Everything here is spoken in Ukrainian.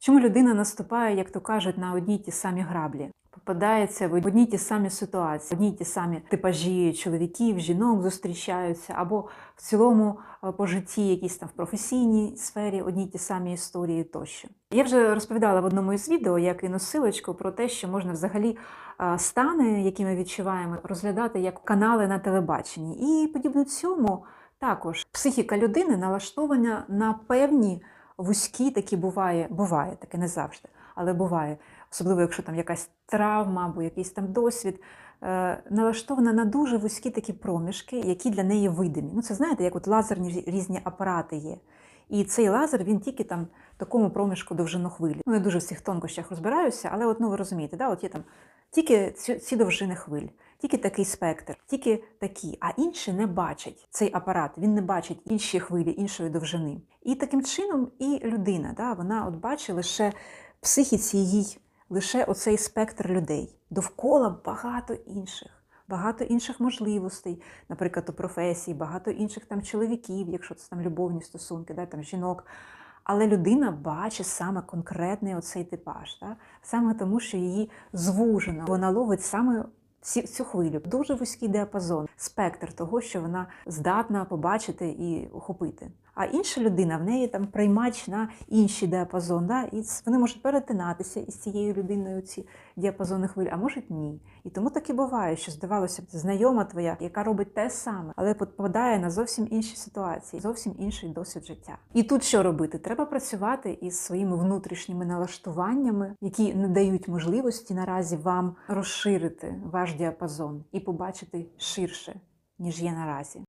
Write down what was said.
Чому людина наступає, як то кажуть, на одні й ті самі граблі? Попадається в одні й ті самі ситуації, одні й ті самі типажі чоловіків, жінок зустрічаються, або в цілому е, по житті, якісь там в професійній сфері, одні й ті самі історії тощо. Я вже розповідала в одному із відео, як і носилочку, про те, що можна взагалі е, стани, які ми відчуваємо, розглядати як канали на телебаченні. І подібно цьому також психіка людини налаштована на певні вузькі такі буває, буває таке не завжди, але буває, особливо якщо там якась травма або якийсь там досвід, е, налаштована на дуже вузькі такі проміжки, які для неї видимі. Ну, це знаєте, як от лазерні різні апарати є. І цей лазер він тільки там такому проміжку довжину хвилі. Ну, не дуже в цих тонкощах розбираюся, але от, ну, ви розумієте, да? от є там тільки ці, ці довжини хвиль, тільки такий спектр, тільки такі, а інші не бачать цей апарат, він не бачить інші хвилі, іншої довжини. І таким чином і людина, да, вона от бачить лише психіці їй лише оцей спектр людей. Довкола багато інших. Багато інших можливостей, наприклад, у професії, багато інших там чоловіків, якщо це там любовні стосунки, да, там жінок. Але людина бачить саме конкретний оцей типаж, да? саме тому, що її звужено. Вона ловить саме цю хвилю. Дуже вузький діапазон, спектр того, що вона здатна побачити і охопити. А інша людина в неї там приймач на інший діапазон. Да? І вони можуть перетинатися із цією людиною ці діапазони хвиль, а можуть ні. І тому так і буває, що здавалося б, знайома твоя, яка робить те саме, але попадає на зовсім інші ситуації, зовсім інший досвід життя. І тут що робити? Треба працювати із своїми внутрішніми налаштуваннями, які не дають можливості наразі вам розширити ваш діапазон і побачити ширше, ніж є наразі.